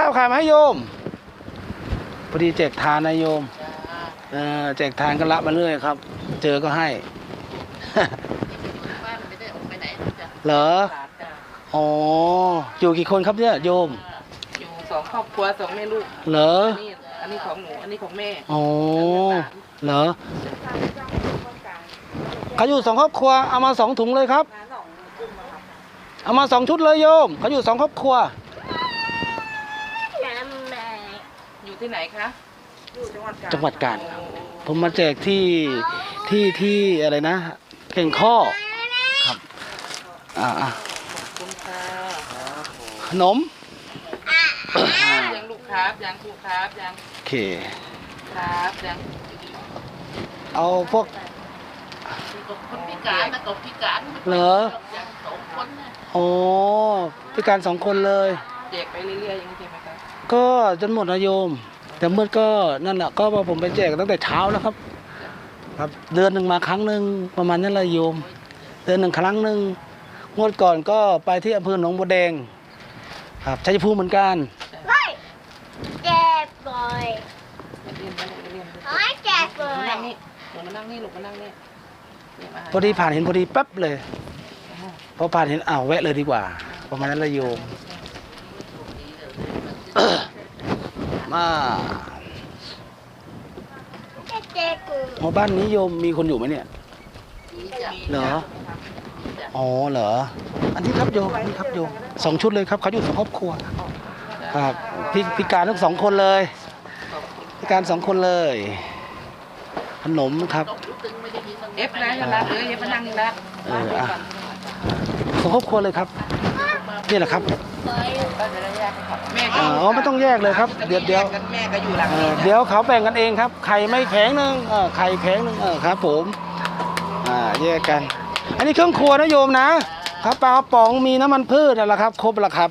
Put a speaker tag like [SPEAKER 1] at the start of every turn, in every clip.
[SPEAKER 1] ข้าวขายมาให้โยม พอดีแจกทานนะโยมเออแจกทานก็รับมาเรื่อยครับ เจอก็ให้
[SPEAKER 2] บ้านไม่ได้ออกไปไหนจ้ะ
[SPEAKER 1] เหรอ
[SPEAKER 2] หลานจ้ะ
[SPEAKER 1] อ๋อ อยู่กี่คนครับเนี่ยโยม
[SPEAKER 2] อยู่สองครอบครัวสองแม่ลูก
[SPEAKER 1] เหรอ
[SPEAKER 2] อันนี้อันนี้ของหนูอันนี้ของแม่
[SPEAKER 1] อ๋อ เหรอเขาอยู่สองครอบครัว เอามาสองถุงเลยครับ เอามาสองชุดเลยโยม เขาอยู่สองครอบครัว
[SPEAKER 2] อยู่ที่ไหนคะ
[SPEAKER 1] จังหวัดกาญผมมาแจกที่ที่ที่อะไรนะเก่งข้อครับอ่าอะ
[SPEAKER 2] ขอบคุณค่ะ
[SPEAKER 1] ขนม
[SPEAKER 2] ยังลูกครับยังลูกครับยัง
[SPEAKER 1] โอเค
[SPEAKER 2] ครับยัง
[SPEAKER 1] เอาพวก
[SPEAKER 2] คนพิการนะกับพิการ
[SPEAKER 1] เหรอ
[SPEAKER 2] ยังสองคนนะ
[SPEAKER 1] อ๋อพิการสองคนเลย
[SPEAKER 2] แจกไปเรื่อยๆอย่างนี้ใช่ไหมคะ
[SPEAKER 1] ก็จนหมดนะโยม แต่เมื่อก็นั่นแหละก็ว่าผมไปแจกตั้งแต่เช้าแล้วครับ ครับเดือนหนึ่งมาครั้งหนึ่งประมาณนั้นแหละโยม เดือนหนึ่งครั้งหนึ่งงวดก่อนก็ไปที่อำเภอหนองบัวแดง ครับชัยภูมิเหมือนกัน
[SPEAKER 3] เจ็บบ่อย
[SPEAKER 2] เรียนไปเรียนไป
[SPEAKER 3] โอ้ยเจ็บ
[SPEAKER 2] หนู
[SPEAKER 3] บ่อย
[SPEAKER 2] นั่งนี่หนูมานั่งนี่ลูกมานั่งนี่เนี่ยมา
[SPEAKER 1] พอดีผ่านเห็นพอดีแป๊บเลยพอผ่านเห็นอ้าวแวะเลยดีกว่า ประมาณนั้นละโยม มา
[SPEAKER 3] เจ็บกู
[SPEAKER 1] หมู่บ้านนี้โยมมีคนอยู่ไหมเนี่ย
[SPEAKER 2] จ้ะ
[SPEAKER 1] เหรอ อ๋อเหรอ อันนี้ครับโยมอันนี้ครับโยมสองชุดเลยครับเขาอยู่สองครอบครัว ครับพิพิการทั้งสองคนเลย พิการสองคนเลย ขนมครับ
[SPEAKER 2] เอฟนะรักเลยเอฟมานั่งนี่รัก
[SPEAKER 1] เอออะสองครอบครัวเลยครับ นี่แหละครับ
[SPEAKER 2] ก็จะได้แยกกันครับแม่ก็
[SPEAKER 1] อ๋อไม่ต้องแยกเลยครับเดี๋ยวเดี๋ยว
[SPEAKER 2] แม่ก็อยู่หลัง
[SPEAKER 1] เอ
[SPEAKER 2] นี้
[SPEAKER 1] อเดี๋ยวเขาแบ่งกันเองครับไข่ไม่แข็งหนึ่งเออไข่แข็งหนึ่งเออครับผมอ่าแยกกัน อันนี้เครื่องครัวนะโยมนะครับปลากระป๋องมีน้ำมันพืชนั่นแหละครับ ครบแล้วครับ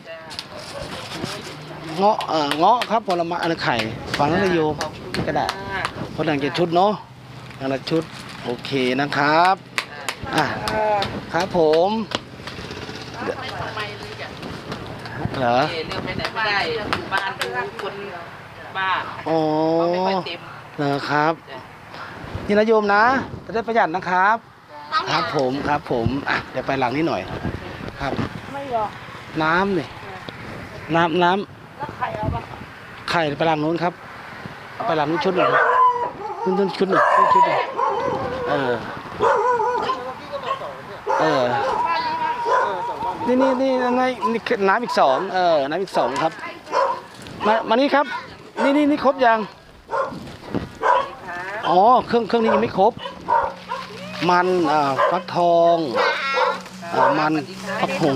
[SPEAKER 1] เงาะเออเงาะครับผลไม้อันนนไข่ฟังนั้นเลยโยมก็ได้คนหลังจะชุดเนาะอย่างละชุดโอเคนะครับอะครับผม เหรอ
[SPEAKER 2] เลือกไปไหนไม่ได้อยู่บ้านดูคนบ้า
[SPEAKER 1] อ๋อ
[SPEAKER 2] เขาไม่ค่อยเต็ม
[SPEAKER 1] เหรอครับ นี่นะโยมนะจะได้ประหยัดนะครับ ครับผมครับผมอะเดี๋ยวไปหลังนี้หน่อย ครับ
[SPEAKER 3] ไม่หรอก
[SPEAKER 1] น้ำนี่น้ำน้ำ
[SPEAKER 3] แล้วไข่เอาปะ
[SPEAKER 1] ไข่ไปหลังนู้นครับเอาไปหลังนู้นชุดหนึ่งนู้นนู้นชุดหนึ่งนู้นชุดหนึ่งเออเออ นี่นี่นี่นี่นี่คือน้ำอีกสองเออน้ำอีกสองครับ มามานี่ครับ นี่นี่นี่ครบยังอ๋อเครื่องเครื่องนี้ยังไม่ครบ มันอ่าฟักทองอ่ามันฟักหง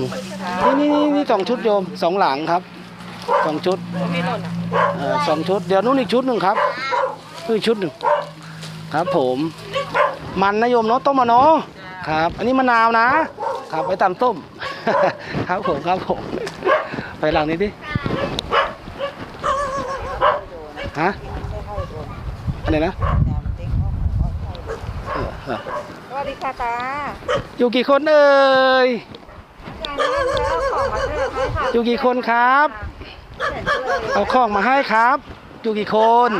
[SPEAKER 1] นี่นี่นี่นี่สองชุดโยมสองหลังครับสองชุดเอ่อสองชุด เดี๋ยวนู้นอีกชุดหนึ่งครับนู่นอีกชุดหนึ่งครับผม มันนะโยมเนาะต้มมาเนาะครับ อันนี้มะนาวนะครับไปตำต้ม ครับผมครับผม ไปหลังนี้ดิ ฮะอะไรนะเออเออ
[SPEAKER 3] สวัสดีค่ะตา
[SPEAKER 1] อยู่กี่คนเอ่ย
[SPEAKER 3] จานนี้แล้วของมาเลือกให้ค่ะ
[SPEAKER 1] อยู่กี่คนครับ
[SPEAKER 3] เห็นเลย
[SPEAKER 1] เอาของมาให้ครับ อยู่กี่คน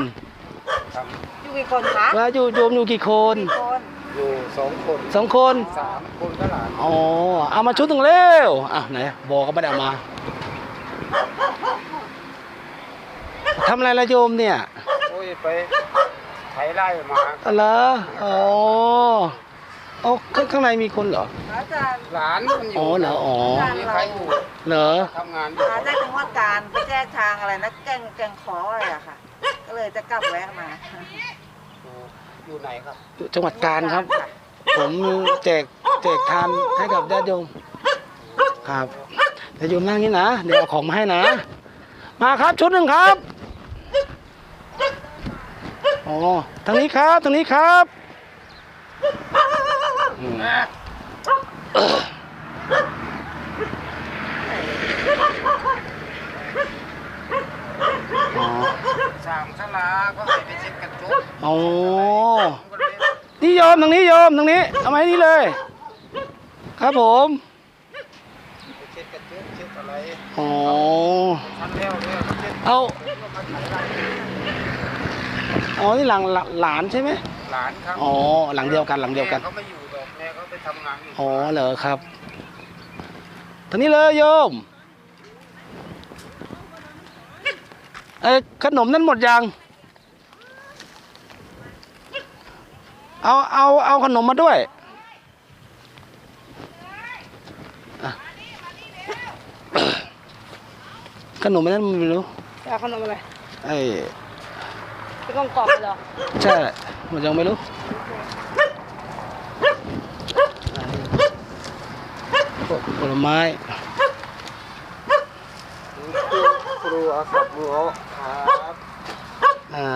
[SPEAKER 3] อยู่กี่คนคะ
[SPEAKER 1] ว่าอยู่โยมอยู่กี่คน
[SPEAKER 3] คน
[SPEAKER 4] อยู่สองคน
[SPEAKER 1] สองคน
[SPEAKER 4] สามคนก็หลาน
[SPEAKER 1] อ๋อเอามาชุดหนึ่งเร็วอะไหนบอกก็ไม่ได้เอามาทำอะไรละโยมเนี่ย
[SPEAKER 4] โอ้ยไปไถไล่มา
[SPEAKER 1] อะไรออ๋ออ๋อข้างข้างในมีคนเหรอ
[SPEAKER 3] อาจารย์
[SPEAKER 4] หลานมันอ
[SPEAKER 1] อ๋อยู่เหรออ๋อ
[SPEAKER 4] มีใครอยู่
[SPEAKER 1] เหรอ
[SPEAKER 4] ทำงานอยู่
[SPEAKER 3] อาจากจังหวัดการไปแจ้งทางอะไรนะแกงแกงขออะไรอะค่ะ ก็เลยจะกลับแวะมา
[SPEAKER 4] อยู่อยู่ไหนครับ
[SPEAKER 1] จังหวัดกาญครับ ผมแจกแจกทานให้กับญาติโยมครับแต่โยมนั่งนี่นะ เดี๋ยวเอาของมาให้นะ มาครับชุดหนึ่งครับอ๋อทางนี้ครับทางนี้ครับอืมอ๋อ
[SPEAKER 4] สามสลาก็ให้ไปเช็ดกระจก
[SPEAKER 1] อ๋อ
[SPEAKER 4] ผมก็เลย
[SPEAKER 1] นี่โย มทางนี้โยมทางนี้เอามาให้นี่เลย ครับผม
[SPEAKER 4] ไปเช็ดกระจกเช็ดอะไร
[SPEAKER 1] อ๋อ
[SPEAKER 4] ทันแล้วเนี่ยเขาเป็น
[SPEAKER 1] เอาอ๋อนี่หลังหลหลานใช่ไหม
[SPEAKER 4] หลานครับ
[SPEAKER 1] อ๋อหลังเดียวกันหลังเดียวกัน
[SPEAKER 4] แม่เขาไม่อยู่หรอกแม่เขาไปทำงานอยู่
[SPEAKER 1] อ๋อเหรอครับทางนี้เลยโยมเอ้ยขนมนั่นหมดยัง เอาเอาเอาขนมมาด้วยอะขนมนั้นมันไม่รู้
[SPEAKER 2] จะเอาขนมอะไร
[SPEAKER 1] ไอ้
[SPEAKER 2] จะกล่องกรอบเหรอ
[SPEAKER 1] ใช่มันยังไม่รู้พวกผลไม้
[SPEAKER 4] ครูอาสับมือครับ
[SPEAKER 1] อ่า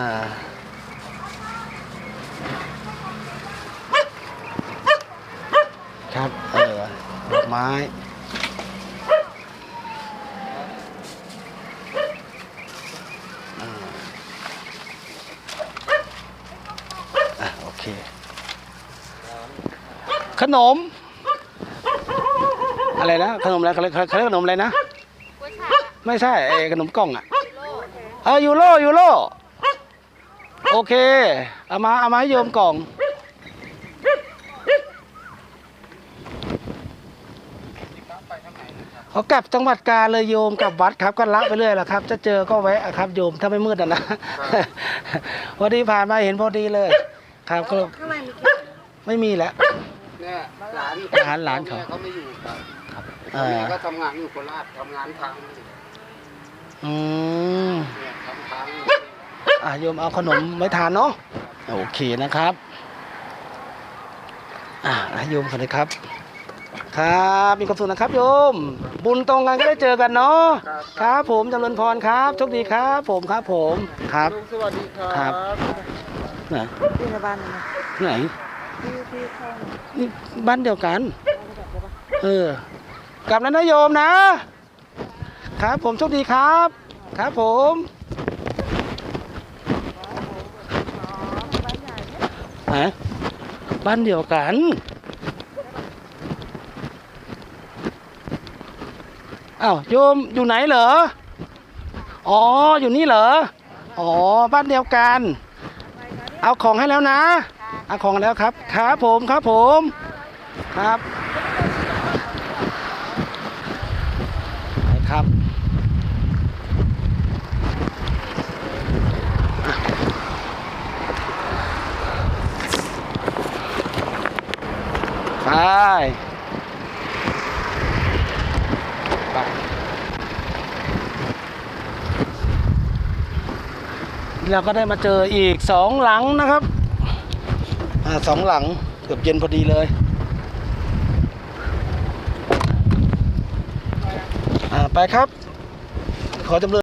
[SPEAKER 1] ครับเออดอกไม้อ่าโอเค ขนม อะไรนะ ขนมอะไรเขาเรียกเขาเรียกขนมอะไรนะ ไม่ใช่ไอ้ขนมกล่องอะเออยูโรยูโรโอเค เอามา เอามาให้โยมกล่อง เขากลับจังหวัดกาญเลยโยมกลับวัดครับก็ละไปเรื่อยแหละครับ จะเจอก็แวะอะครับโยมถ้าไม่มืดอะนะพอดีผ่านมาเห็นพอดีเลย ครับก็
[SPEAKER 3] ข้างในมีกี่
[SPEAKER 1] ไม่มีแล้ว
[SPEAKER 4] เนี่ยหลาน
[SPEAKER 1] หลานหลานเขา
[SPEAKER 4] แม่เขาไม่อยู่ครับ
[SPEAKER 1] อ่า
[SPEAKER 4] แม่ก็ทำงานอยู่โคราชทำงานทางนี่
[SPEAKER 1] อืม
[SPEAKER 4] เนี่ยทำทางนี่
[SPEAKER 1] อะโยมเอาขนมไม่ทานเนาะโอเคนะครับ อะนะโยมสวัสดีครับ ครับ มีความสุขนะครับโยม บุญตรงกันก็ได้เจอกันเนาะครับผมจำเริญพรครับโชคดีครับ ผมครับผมครับ
[SPEAKER 4] ลุงสวัสดีค
[SPEAKER 1] ครั
[SPEAKER 4] รับบ
[SPEAKER 1] ไหน
[SPEAKER 3] ที่ในบ้านนี่นะ
[SPEAKER 1] ไหน
[SPEAKER 3] ที่ที่เข้า
[SPEAKER 1] นี่บ้านเดียวกัน เออกลับแล้วนะโยมนะ ครับผมโชคดีครับ ครับผมไหนบ้านเดียวกัน อ้าวโยมอยู่ไหนเหรอ อ๋ออยู่นี่เหรอ อ๋อบ้านเดียวกัน เอาของให้แล้วนะ เอาของแล้วครับ ครับผมครับผม ครับไปครับไปไป เราก็ได้มาเจออีกสองหลังนะครับอสองหลังเกือบเย็นพอดีเลยอ่าไปครับ ขอจำเริญ